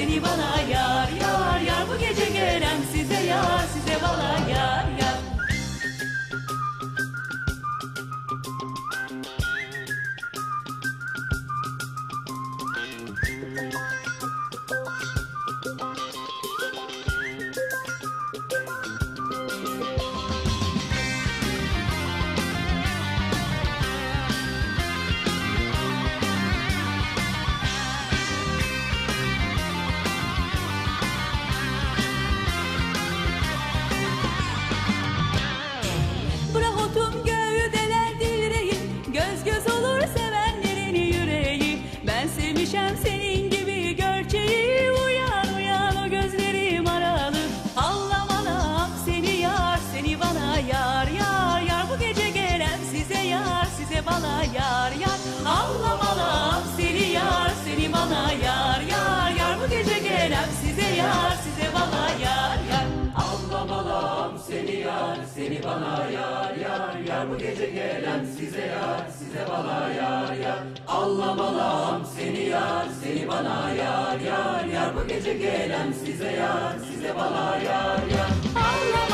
seni bana yar yar yar bu gece gelen size yar size bana yar yar. Buruşulur sevenlerin yüreği. Ben sevmişem seni. Bana yar yar yar. Bu gece gelen size yar, size bana yar yar. Ağlamalam seni yar, seni bana yar yar yar. Bu gece gelen size yar, size bana yar